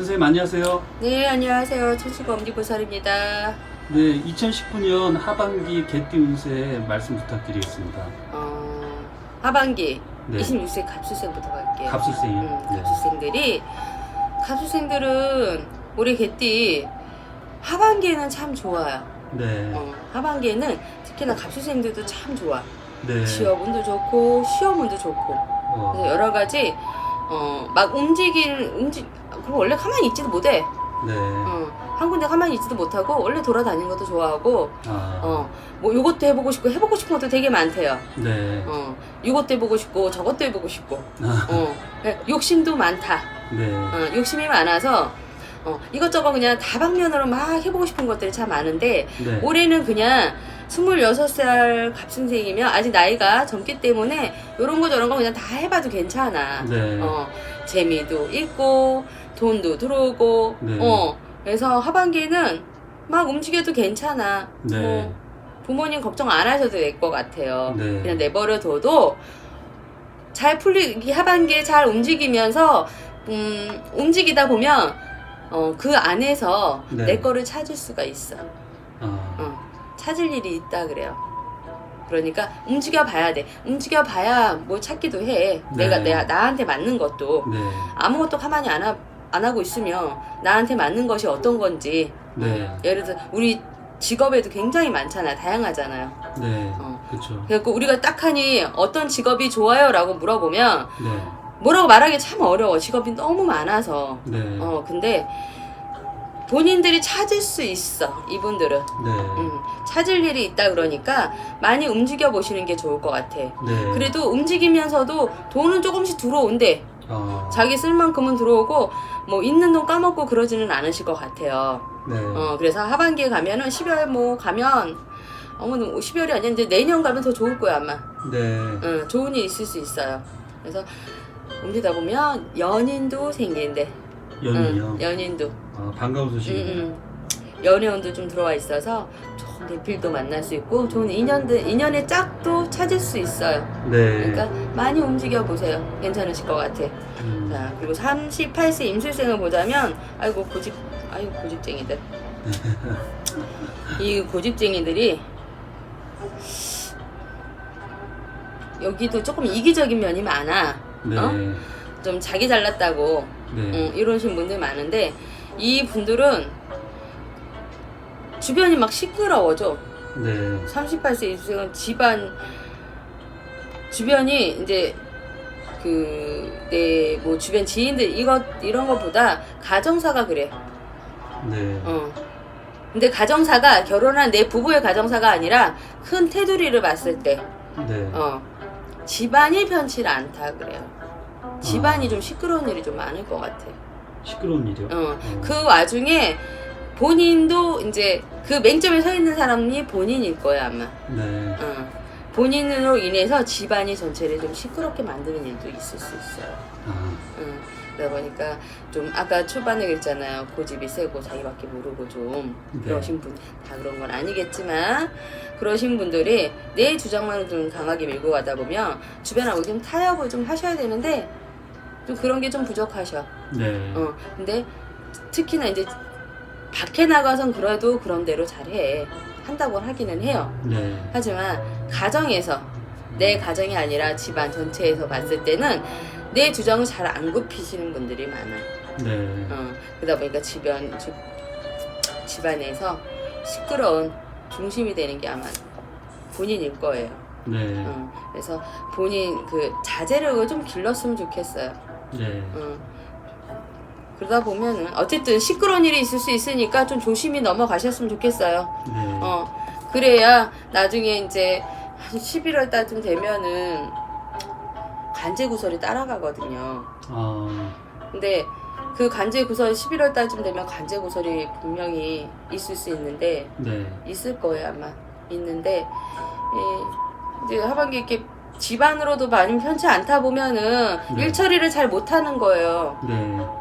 선생님 안녕하세요. 네, 안녕하세요. 천수가 엄지보살입니다. 네, 2019년 하반기 개띠 운세 말씀 부탁드리겠습니다. 어, 하반기 네. 26세 갑수생부터 갈게요. 갑수생이요? 음, 네. 갑수생들이 갑수생들은 올해 개띠 하반기에는 참 좋아요. 네. 어, 하반기에는 특히나 갑수생들도 참 좋아. 네. 취업 운도 좋고 시험 운도 좋고 어, 그래서 여러 가지 어, 막 움직일 움직 그럼 원래 가만히 있지도 못해. 네. 어, 한 군데 가만히 있지도 못하고 원래 돌아다니는 것도 좋아하고 아, 어, 뭐 요것도 해보고 싶고 해보고 싶은 것도 되게 많대요. 네. 어, 요것도 해보고 싶고 저것도 해보고 싶고 아, 어, 욕심도 많다. 네. 어, 욕심이 많아서 어, 이것저것 그냥 다방면으로 막 해보고 싶은 것들이 참 많은데 네. 올해는 그냥 26살 갑신생이면 아직 나이가 젊기 때문에 요런 거 저런 거 그냥 다 해봐도 괜찮아. 네. 어, 재미도 있고 돈도 들어오고 네. 어, 그래서 하반기에는 막 움직여도 괜찮아. 네. 뭐 부모님 걱정 안 하셔도 될 것 같아요. 네. 그냥 내버려둬도 잘 풀리 이 하반기에 잘 움직이면서 음, 움직이다 보면 어, 그 안에서 네. 내 거를 찾을 수가 있어. 아, 어, 찾을 일이 있다 그래요. 그러니까 움직여 봐야 돼. 움직여 봐야 뭐 찾기도 해. 네. 내가 내가 나한테 맞는 것도 네. 아무것도 가만히 안, 하, 안 하고 있으면 나한테 맞는 것이 어떤 건지 네. 예를 들어 우리 직업에도 굉장히 많잖아요. 다양하잖아요. 네. 어. 그렇죠. 그래갖고 우리가 딱 하니 어떤 직업이 좋아요? 라고 물어보면 네. 뭐라고 말하기 참 어려워. 직업이 너무 많아서. 네. 어, 근데 본인들이 찾을 수 있어. 이분들은. 네. 음, 찾을 일이 있다 그러니까 많이 움직여 보시는 게 좋을 것 같아. 네. 그래도 움직이면서도 돈은 조금씩 들어온대. 아, 자기 쓸 만큼은 들어오고 뭐 있는 돈 까먹고 그러지는 않으실 것 같아요. 네. 어, 그래서 하반기에 가면은 12월 뭐 가면 어머 12월이 아니야 이제 내년 가면 더 좋을 거야 아마. 네. 응, 좋은 일 있을 수 있어요. 그래서 움직이다 보면 연인도 생긴대. 연이요. 응, 연인도. 아, 반가운 응, 소식이네요. 응. 연애운도 좀 들어와 있어서 좋은 대필도 만날 수 있고 좋은 인연들 인연의 짝도 찾을 수 있어요. 네. 그러니까 많이 움직여 보세요. 괜찮으실 것 같아. 음, 자 그리고 38세 임술생을 보자면 아이고 고집 아이고 고집쟁이들. 이 고집쟁이들이 여기도 조금 이기적인 면이 많아. 네. 어? 좀 자기 잘났다고 네. 응, 이러신 분들 많은데 이 분들은 주변이 막 시끄러워져. 네. 38세 이수생은 집안 주변이 이제 그 내 뭐 주변 지인들 이것 이런 것보다 가정사가 그래. 네. 어. 근데 가정사가 결혼한 내 부부의 가정사가 아니라 큰 테두리를 봤을 때 네. 어. 집안이 편치 않다 그래요. 집안이 좀 시끄러운 일이 좀 많을 것 같아. 시끄러운 일이요. 어. 그 와중에 본인도 이제 그 맹점에 서 있는 사람이 본인일 거야 아마. 네. 어. 본인으로 인해서 집안이 전체를 좀 시끄럽게 만드는 일도 있을 수 있어요. 아, 응. 그러다 보니까 좀 아까 초반에 그랬잖아요. 고집이 세고 자기밖에 모르고 좀 네. 그러신 분 다 그런 건 아니겠지만 그러신 분들이 내 주장만 좀 강하게 밀고 가다 보면 주변하고 좀 타협을 좀 하셔야 되는데 좀 그런 게 좀 부족하셔. 네. 어. 근데 특히나 이제 밖에 나가선 그래도 그런 대로 잘해. 한다고 하기는 해요. 네. 하지만 가정에서 내 가정이 아니라 집안 전체에서 봤을 때는 내 주장을 잘 안 굽히시는 분들이 많아. 네. 어, 그러다 보니까 집안 집, 집안에서 시끄러운 중심이 되는 게 아마 본인일 거예요. 네. 어, 그래서 본인 그 자제력을 좀 길렀으면 좋겠어요. 네. 어. 그러다 보면은 어쨌든 시끄러운 일이 있을 수 있으니까 좀 조심히 넘어가셨으면 좋겠어요. 네. 어, 그래야 나중에 이제 한 11월 달쯤 되면은 간제 구설이 따라가거든요. 아, 근데 그 간제 구설 11월 달쯤 되면 간제 구설이 분명히 있을 수 있는데 네. 있을 거예요 아마 있는데 예, 이제 하반기 이렇게 집안으로도 많이 편치 않다 보면은 네. 일 처리를 잘 못하는 거예요. 네.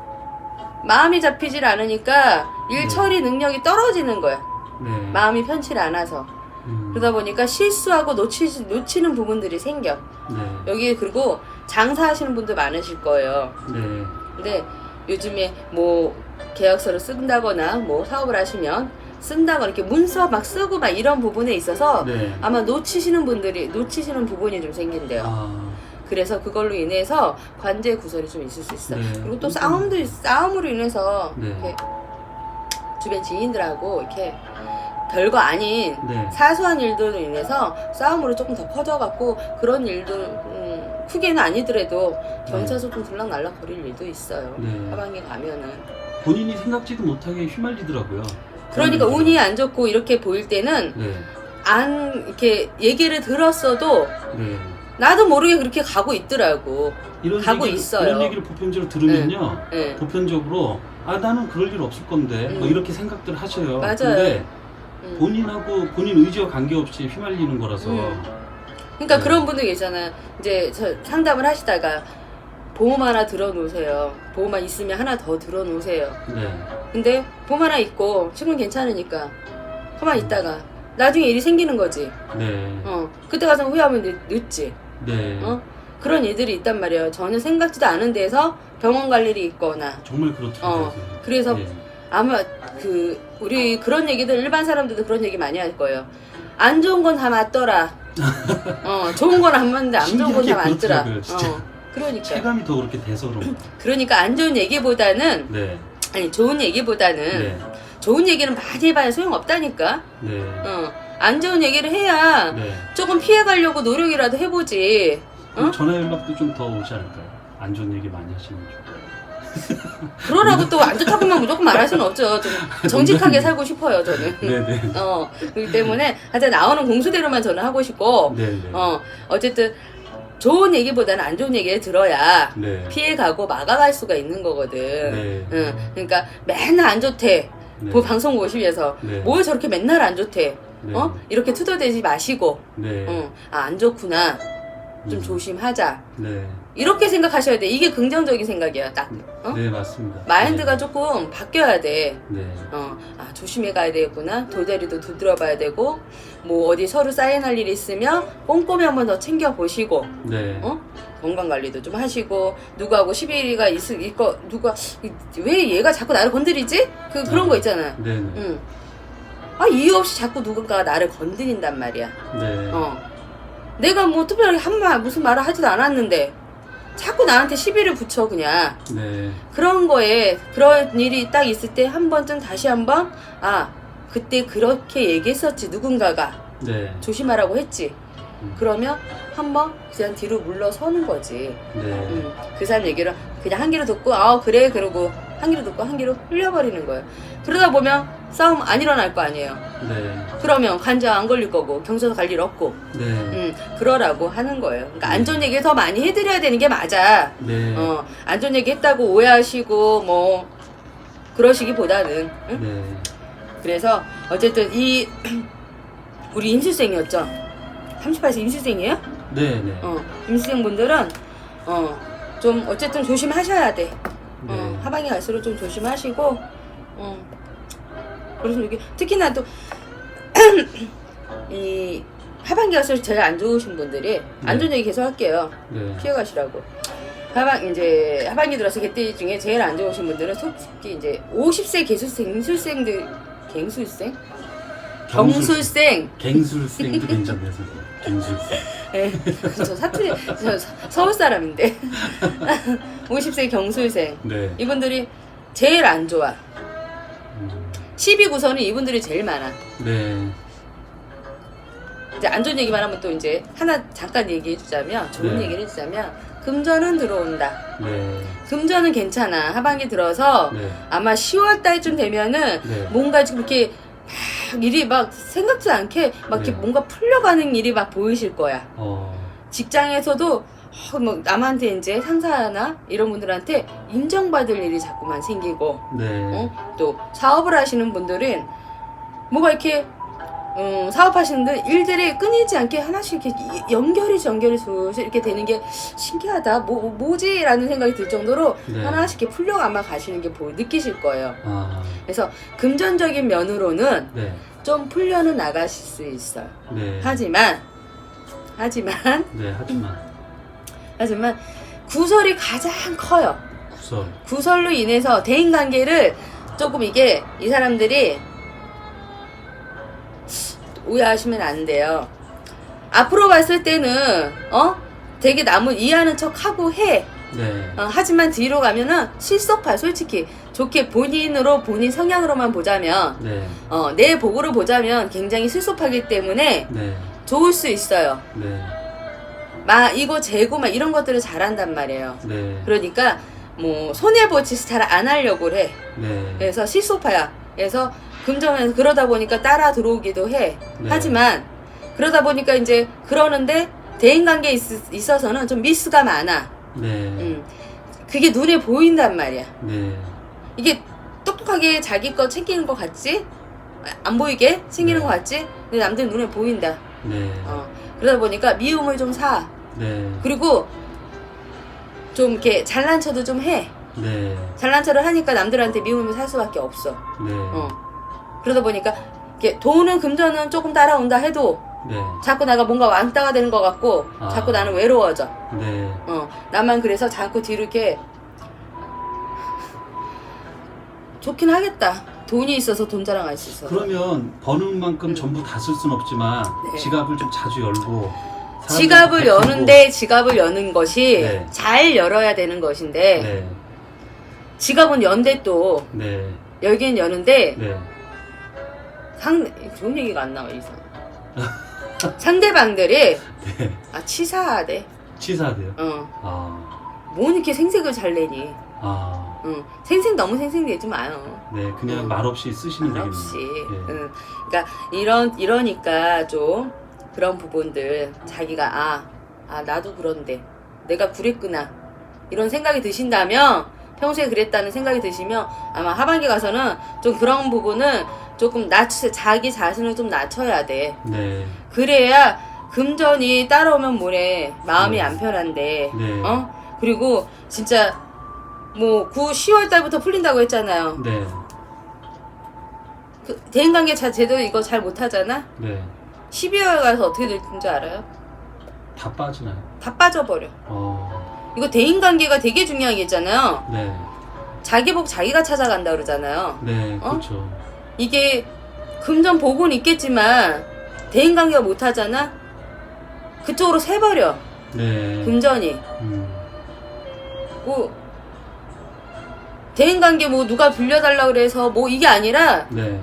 마음이 잡히질 않으니까 일 네. 처리 능력이 떨어지는 거야. 네. 마음이 편치 않아서. 음, 그러다 보니까 실수하고 놓치, 놓치는 부분들이 생겨. 네. 여기 그리고 장사하시는 분들 많으실 거예요. 네. 근데 요즘에 뭐 계약서를 쓴다거나 뭐 사업을 하시면 쓴다거나 이렇게 문서 막 쓰고 막 이런 부분에 있어서 네. 아마 놓치시는 분들이 놓치시는 부분이 좀 생긴대요. 아, 그래서 그걸로 인해서 관제 구설이 좀 있을 수 있어. 요 네. 그리고 또 싸움도 있- 싸움으로 인해서 네. 이렇게 주변 지인들하고 이렇게 별거 아닌 네. 사소한 일들로 인해서 싸움으로 조금 더 퍼져갖고 그런 일들 음, 크게는 아니더라도 경찰서 좀 들락날락 거릴 일도 있어요. 네. 하반기 가면은. 본인이 생각지도 못하게 휘말리더라고요. 그러니까 운이 안 좋고 이렇게 보일 때는 네. 안 이렇게 얘기를 들었어도 네. 나도 모르게 그렇게 가고 있더라고. 이런 가고 얘기, 있어요. 이런 얘기를 보편적으로 들으면요. 예. 보편적으로 아 나는 그럴 일 없을 건데 뭐 음. 이렇게 생각들 하셔요. 맞아요. 근데 음. 본인하고 본인 의지와 관계없이 휘말리는 거라서 음. 그러니까 네. 그런 분들 계잖아요. 이제 저 상담을 하시다가 보험 하나 들어놓으세요. 보험만 있으면 하나 더 들어놓으세요. 네. 근데 보험 하나 있고 지금 괜찮으니까 가만 있다가 나중에 일이 생기는 거지. 네. 어 그때 가서 후회하면 늦- 늦지. 네. 어 그런 일들이 있단 말이에요. 전혀 생각지도 않은 데서 병원 갈 일이 있거나 정말 그렇더라고요. 어, 그래서 네. 아마 그 우리 그런 얘기들 일반 사람들도 그런 얘기 많이 할 거예요. 안 좋은 건 다 맞더라. 어 좋은 건 안 맞는데 안 좋은 건 다 신기하게 맞더라. 그렇더라고요, 진짜. 어 그러니까 체감이 더 그렇게 대서로워. 그러니까 안 좋은 얘기보다는 네. 아니 좋은 얘기보다는 네. 좋은 얘기는 많이 해봐야 소용 없다니까. 네. 어, 안 좋은 얘기를 해야 네. 조금 피해가려고 노력이라도 해보지. 어? 전화 연락도 좀 더 오지 않을까요? 안 좋은 얘기 많이 하시는 중. 그러라고 또 안 좋다고만 무조건 말할 수는 없죠. 좀 정직하게 살고 싶어요, 저는. 네네. 어, 그렇기 때문에 하여튼 나오는 공수대로만 저는 하고 싶고, 네네. 어, 어쨌든 좋은 얘기보다는 안 좋은 얘기를 들어야 네. 피해가고 막아갈 수가 있는 거거든. 네. 응, 그러니까 맨날 안 좋대. 네. 그 방송 보시면서 네. 뭘 저렇게 맨날 안 좋대. 네. 어? 이렇게 투덜대지 마시고, 네. 응, 아, 안 좋구나. 좀 음. 조심하자. 네. 이렇게 생각하셔야 돼. 이게 긍정적인 생각이야, 딱. 어? 네, 맞습니다. 마인드가 네. 조금 바뀌어야 돼. 네. 어, 아, 조심해 가야 되겠구나. 돌다리도 두드려 봐야 되고, 뭐, 어디 서로 사인할 일 있으면 꼼꼼히 한번 더 챙겨보시고, 네. 어? 건강 관리도 좀 하시고, 누구하고 시비가 있, 있고, 누가, 이- 왜 얘가 자꾸 나를 건드리지? 그, 그런 거 있잖아. 네 네. 응. 아, 이유 없이 자꾸 누군가가 나를 건드린단 말이야. 네. 어. 내가 뭐 특별하게 한 말, 무슨 말을 하지도 않았는데, 자꾸 나한테 시비를 붙여, 그냥. 네. 그런 거에 그런 일이 딱 있을 때 한 번쯤 다시 한번 아 그때 그렇게 얘기했었지 누군가가 네. 조심하라고 했지 음. 그러면 한번 그냥 뒤로 물러서는 거지 네. 음, 그 사람 얘기를 그냥 한 귀로 듣고 아 그래 그러고 한 귀로 듣고 한 귀로 흘려버리는 거예요 그러다 보면 싸움 안 일어날 거 아니에요 네. 그러면 관장 안 걸릴 거고 경찰서 갈 일 없고 네. 음, 그러라고 하는 거예요 그러니까 음. 안 좋은 얘기 더 많이 해드려야 되는 게 맞아 네. 어, 안 좋은 얘기 했다고 오해하시고 뭐 그러시기보다는 응? 네. 그래서 어쨌든 이 우리 임수생이었죠 38세 임수생이에요? 네. 네. 어, 임수생 분들은 어, 좀 어쨌든 조심하셔야 돼 어, 네. 하반기 갈수록 좀 조심하시고 어, 그래서 이게 특히나 또 이 하반기 갈수록 제일 안 좋으신 분들이 안 네. 좋은 얘기 계속 할게요 네. 피해 가시라고. 하반 이제 하반기 들어서 개띠 중에 제일 안 좋으신 분들은 솔직히 이제 50세 개술생 술생들 갱술생 경술생 갱술생도 괜찮네요, 선생님. 갱술생. 예, 저 사투리 저 서- 서울 사람인데 50세 경술생 네. 이분들이 제일 안 좋아 음. 12 구선은 이분들이 제일 많아 네. 이제 안 좋은 얘기만 하면 또 이제 하나 잠깐 얘기해 주자면 좋은 네. 얘기를 해주자면 금전은 들어온다 네. 금전은 괜찮아 하반기 들어서 네. 아마 10월 달쯤 되면은 네. 뭔가 지금 이렇게 막 일이 막 생각지 않게 막 이렇게 네. 뭔가 풀려가는 일이 막 보이실 거야. 어. 직장에서도 어, 뭐 남한테 이제 상사나 이런 분들한테 인정받을 일이 자꾸만 생기고 네. 어? 또 사업을 하시는 분들은 뭐가 이렇게 음, 사업하시는 분 일들이 끊이지 않게 하나씩 이렇게 이- 연결이 연결이 슬슬 이렇게 되는 게 신기하다. 뭐 뭐지라는 생각이 들 정도로 네. 하나씩 이렇게 풀려가만 가시는 게 보, 느끼실 거예요. 아. 그래서 금전적인 면으로는 네. 좀 풀려는 나가실 수 있어요. 네. 하지만 하지만 네. 하지만 하지만 구설이 가장 커요. 구설. 구설로 인해서 대인 관계를 조금 이게 이 사람들이 오해하시면 안 돼요. 앞으로 봤을 때는 어 되게 남을 이해하는 척 하고 해. 네. 어, 하지만 뒤로 가면은 실속파 솔직히 좋게 본인으로 본인 성향으로만 보자면 네. 어, 내 보고를 보자면 굉장히 실속하기 때문에 네. 좋을 수 있어요. 네. 막 이거 재고 막 이런 것들을 잘한단 말이에요. 네. 그러니까 뭐 손해 보지 잘 안 하려고 해. 네. 그래서 실속파야. 그래서 금전에서 그러다 보니까 따라 들어오기도 해. 네. 하지만 그러다 보니까 이제 그러는데 대인 관계에 있, 있어서는 좀 미스가 많아. 네. 음. 그게 눈에 보인단 말이야. 네. 이게 똑똑하게 자기 거 챙기는 것 같지? 안 보이게 챙기는 네. 것 같지? 근데 남들 눈에 보인다. 네. 어. 그러다 보니까 미움을 좀 사. 네. 그리고 좀 이렇게 잘난 척도 좀 해. 네. 잘난 척을 하니까 남들한테 미움을 살 수밖에 없어. 네. 어. 그러다 보니까 이렇게 돈은 금전은 조금 따라온다 해도 네. 자꾸 내가 뭔가 왕따가 되는 것 같고 아. 자꾸 나는 외로워져. 네. 어. 나만 그래서 자꾸 뒤로 이렇게 좋긴 하겠다. 돈이 있어서 돈 자랑할 수 있어. 그러면 버는 만큼 전부 다 쓸 순 없지만 네. 지갑을 좀 자주 열고 지갑을 베풀고 여는데 지갑을 여는 것이 네. 잘 열어야 되는 것인데 네. 지갑은 연대 또 네. 열긴 여는데 네. 상 좋은 얘기가 안 나와 이상. 상대방들이 네. 아 치사하대. 치사돼요. 어. 아. 뭔 이렇게 생색을 잘 내니? 아. 응. 생색 너무 생색 내지 마요. 네. 그냥 음. 말 없이 쓰시면 말 되겠네요. 없이. 예. 응. 그러니까 이런 이러니까 좀 그런 부분들 자기가 아, 아 나도 그런데 내가 그랬구나 이런 생각이 드신다면 평소에 그랬다는 생각이 드시면 아마 하반기 가서는 좀 그런 부분은 조금 낮추 자기 자신을 좀 낮춰야 돼. 네. 그래야 금전이 따라오면 뭐래 마음이 네. 안 편한데 네. 어 그리고 진짜 뭐 9, 10월 달부터 풀린다고 했잖아요. 네. 그 대인관계 자 제대로 이거 잘 못하잖아. 네. 12월 가서 어떻게 될줄 알아요? 다 빠지나요? 다 빠져버려. 어. 이거 대인관계가 되게 중요한 게 있잖아요. 네. 자기 복 자기가 찾아간다 그러잖아요. 네. 어? 그렇죠. 이게 금전 복은 있겠지만 대인관계가 못 하잖아. 그쪽으로 새버려 네. 금전이. 음. 뭐 대인관계 뭐 누가 빌려달라 그래서 뭐 이게 아니라 네.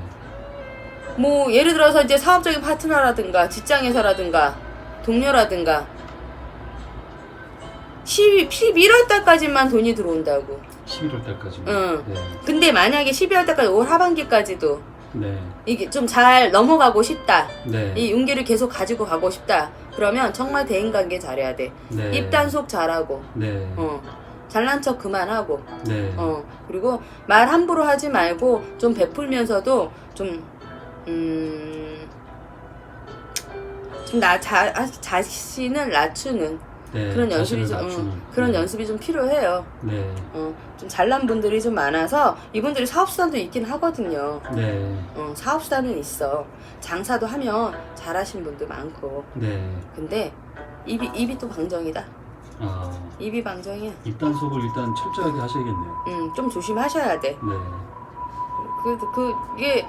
뭐 예를 들어서 이제 사업적인 파트너라든가 직장에서라든가 동료라든가 12, 11월 달까지만 돈이 들어온다고. 11월 달까지. 응. 네. 근데 만약에 12월 달까지 올 하반기까지도 네. 이게 좀 잘 넘어가고 싶다. 네. 이 용기를 계속 가지고 가고 싶다. 그러면 정말 대인 관계 잘해야 돼. 네. 입단속 잘하고, 네. 어, 잘난 척 그만하고, 네. 어, 그리고 말 함부로 하지 말고 좀 베풀면서도 좀, 음, 좀 나, 자, 아, 자신을 낮추는 네. 그런 연습이 좀, 낮추는. 음, 그런 네. 연습이 좀 필요해요. 네. 어, 좀 잘난 분들이 좀 많아서 이분들이 사업수단도 있긴 하거든요. 네. 어, 사업수단은 있어. 장사도 하면 잘하신 분도 많고. 네. 근데 입이, 입이 또 방정이다. 아. 입이 방정이야. 입단속을 일단 철저하게 하셔야겠네요. 음, 좀 조심하셔야 돼. 네. 그, 그, 이게,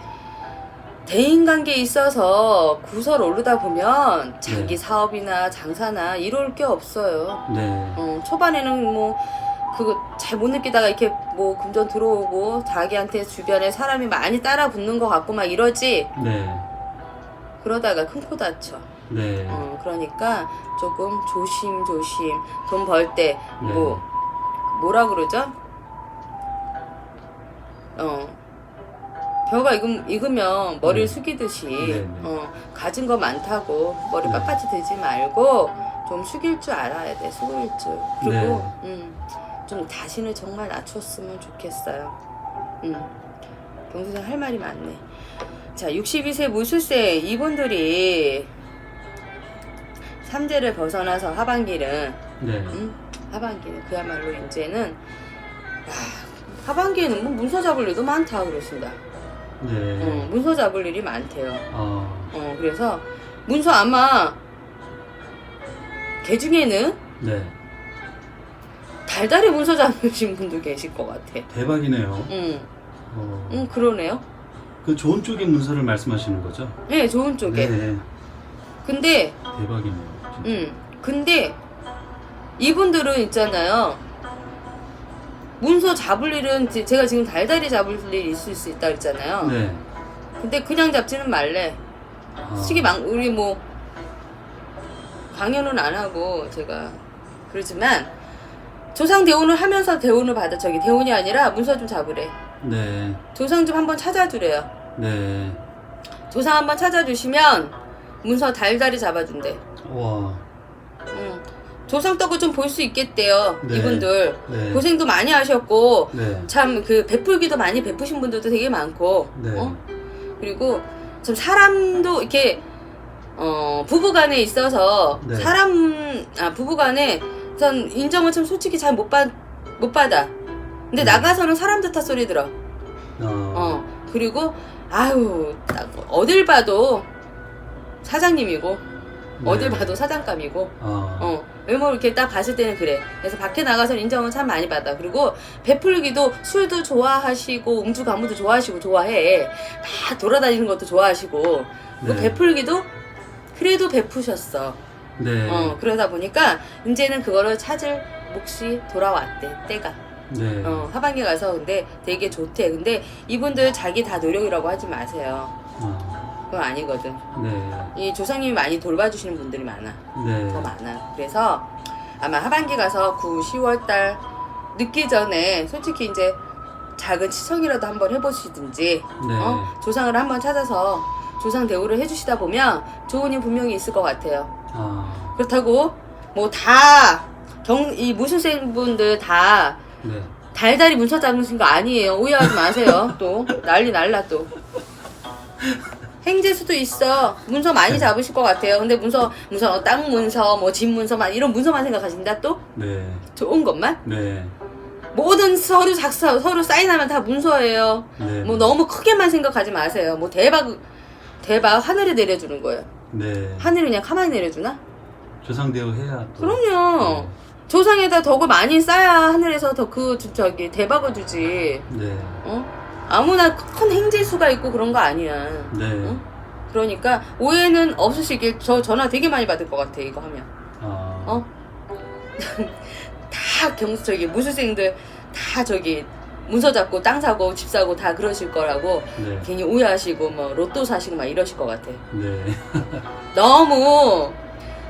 대인관계에 있어서 구설 오르다 보면 자기 네. 사업이나 장사나 이럴 게 없어요. 네. 어, 초반에는 뭐, 그거 잘 못 느끼다가 이렇게 뭐 금전 들어오고 자기한테 주변에 사람이 많이 따라 붙는 것 같고 막 이러지 네. 그러다가 큰 코 다쳐. 네. 어, 그러니까 조금 조심조심 돈 벌때 네. 뭐, 뭐라 그러죠? 어. 벼가 익으, 익으면 머리를 네. 숙이듯이 네, 네. 어, 가진 거 많다고 머리 네. 빳빳이 들지 말고 좀 숙일 줄 알아야 돼 숙일 줄 그리고 음, 좀 자신을 정말 낮췄으면 좋겠어요 음, 병수생 할 말이 많네 자 62세 무술세 이분들이 삼재를 벗어나서 하반기는 네. 음, 하반기는 그야말로 이제는 야, 하반기에는 뭐 문서 잡을 일도 많다 그랬습니다. 네. 어, 문서 잡을 일이 많대요. 아. 어, 그래서 문서 아마 개 중에는 네. 달달이 문서 잡으신 분도 계실 것 같아. 대박이네요. 음, 어, 음 그러네요. 그 좋은 쪽의 문서를 말씀하시는 거죠? 네 좋은 쪽에. 네. 근데 대박이네요. 진짜. 음 근데 이분들은 있잖아요. 문서 잡을 일은 제- 제가 지금 달달이 잡을 일이 있을 수 있다 그랬잖아요. 네. 근데 그냥 잡지는 말래. 아, 시기 망 우리 뭐 강연은 안 하고 제가 그러지만 조상 대원을 하면서 대원을 받아 저기 대원이 아니라 문서 좀 잡으래. 네. 조상 좀 한번 찾아주래요. 네. 조상 한번 찾아주시면 문서 달달이 잡아준대. 와. 음. 조상 떡을 좀 볼 수 있겠대요. 네. 이분들 네. 고생도 많이 하셨고 네. 참 그 베풀기도 많이 베푸신 분들도 되게 많고 네. 어? 그리고 좀 사람도 이렇게 어 부부간에 있어서 네. 사람 아 부부간에 전 인정을 참 솔직히 잘 못 받 못 받아. 근데 네. 나가서는 사람들 탓 소리 들어. 어. 어 그리고 아유 딱 어딜 봐도 사장님이고 네. 어딜 봐도 사장감이고 아. 어 외모 이렇게 딱 봤을 때는 그래. 그래서 밖에 나가서 인정은 참 많이 받아. 그리고 베풀기도 술도 좋아하시고 음주 가무도 좋아하시고 좋아해. 막 돌아다니는 것도 좋아하시고 그 네. 베풀기도 그래도 베푸셨어. 네. 어 그러다 보니까 이제는 그거를 찾을 몫이 돌아왔대 때가. 네. 어 하반기 가서 근데 되게 좋대. 근데 이분들 자기 다 노력이라고 하지 마세요. 아. 그건 아니거든. 네. 이 조상님이 많이 돌봐주시는 분들이 많아. 네. 더 많아. 그래서 아마 하반기 가서 9, 10월 달 늦기 전에 솔직히 이제 작은 치청이라도 한번 해보시든지 네. 어? 조상을 한번 찾아서 조상 대우를 해주시다 보면 좋은 일 분명히 있을 것 같아요. 아. 그렇다고 뭐 다 경 이 무술생 분들 다 네. 달달이 문서 잡으신 거 아니에요. 오해하지 마세요. 또 난리 날라 또. 행제수도 있어. 문서 많이 잡으실 것 같아요. 근데 문서 문서 어, 땅 문서, 뭐 집 문서 만 이런 문서만 생각하신다 또 네. 좋은 것만 네. 모든 서류 작성 서류 사인하면 다 문서예요. 네. 뭐 너무 크게만 생각하지 마세요. 뭐 대박 대박 하늘에 내려주는 거예요. 네. 하늘이 그냥 가만히 내려주나? 조상대우 해야 또. 그럼요. 조상에다 덕을 많이 쌓야 하늘에서 더 그 저기 대박을 주지. 네. 어? 아무나 큰 행제수가 있고 그런 거 아니야. 네. 응? 그러니까 오해는 없으시길 저 전화 되게 많이 받을 것 같아 이거 하면. 아. 어? 다 경수 저기 무술생들 다 저기 문서 잡고 땅 사고 집 사고 다 그러실 거라고 네. 괜히 오해하시고 뭐 로또 사시고 막 이러실 것 같아. 네. 너무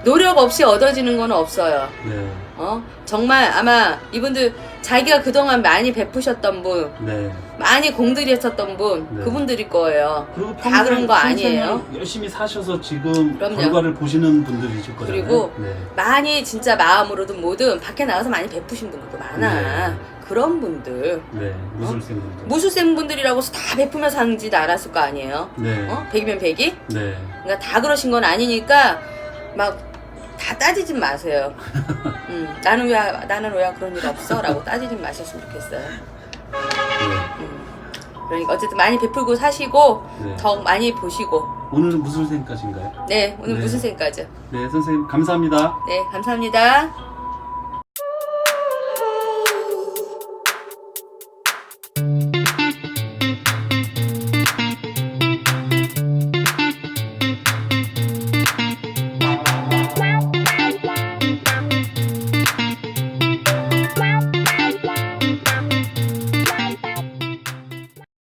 노력 없이 얻어지는 건 없어요. 네. 어? 정말 아마 이분들 자기가 그동안 많이 베푸셨던 분, 네. 많이 공들였었던 분, 네. 그분들일 거예요. 그리고 다 그런 거 아니에요? 열심히 사셔서 지금 그럼요. 결과를 보시는 분들이실 거잖아요. 그리고 네. 많이 진짜 마음으로든 뭐든 밖에 나가서 많이 베푸신 분들도 많아. 네. 그런 분들. 네. 무술생 분들. 무술생 분들이라고 해서 다 베푸며 사는지 알았을 거 아니에요. 네. 어? 백이면 백이? 네. 그러니까 다 그러신 건 아니니까 막 다 따지지 마세요. 음, 나는 왜 나는 왜 그런 일 없어라고 따지지 마셨으면 좋겠어요. 네. 음. 그러니까 어쨌든 많이 베풀고 사시고 네. 더 많이 보시고 오늘은 무술생까지인가요? 네 오늘 네. 무슨 생까지 네, 선생님 감사합니다. 네 감사합니다.